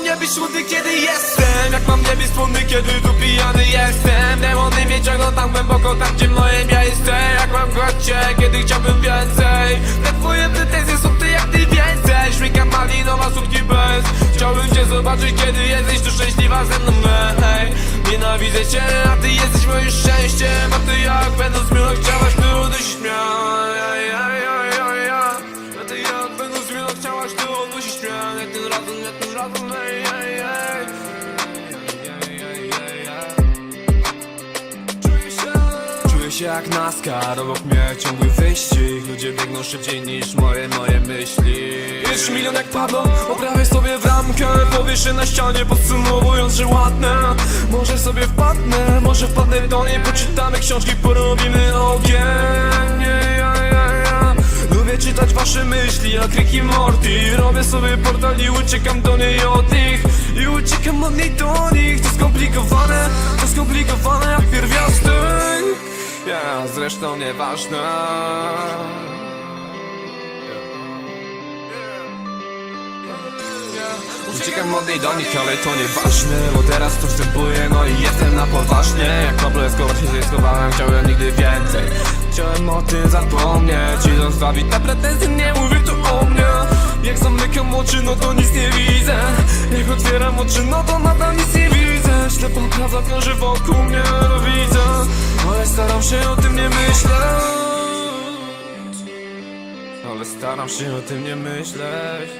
mam nie być smutny kiedy jestem. Jak mam nie być smutny kiedy tu pijany jestem. Demony mnie ciągną tam głęboko, tam gdzie moje miejsce. Jak mam cię, kiedy chciałbym więcej. Te twoje pretensje są ty jak ty więcej. Szmika malinowa, słodki bez. Chciałbym cię zobaczyć kiedy jesteś tu szczęśliwa ze mną. Hej Nienawidzę cię, a ty jesteś moim szczęściem się jak NASCAR, obok mnie ciągły wyścig. Ludzie biegną szybciej niż moje, moje myśli. Pierwszy milion jak Pablo, oprawię sobie w ramkę Powieszę na ścianie, podsumowując, że ładne. Może sobie wpadnę, może wpadnę do niej Poczytamy książki, porobimy ogień. Lubię czytać wasze myśli, jak Rick i Morty. Robię sobie portal i uciekam do niej od nich. I uciekam od niej do nich. To skomplikowane, to skomplikowane jak pierwiastek zresztą nieważne. Uciekam od niej do nich, ale to nieważne Bo teraz tu wstępuję, no i jestem na poważnie. Jak Escobar się zryskowałem, chciałem nigdy więcej. Chciałem o tym zapomnieć i zostawić te pretensje Nie mówię tu o mnie. Jak zamykam oczy, no to nic nie widzę. Jak otwieram oczy, no to nadal nic nie widzę. Ślepa prawda krąży wokół mnie, no widzę. Ale staram się Ale staram się o tym nie myśleć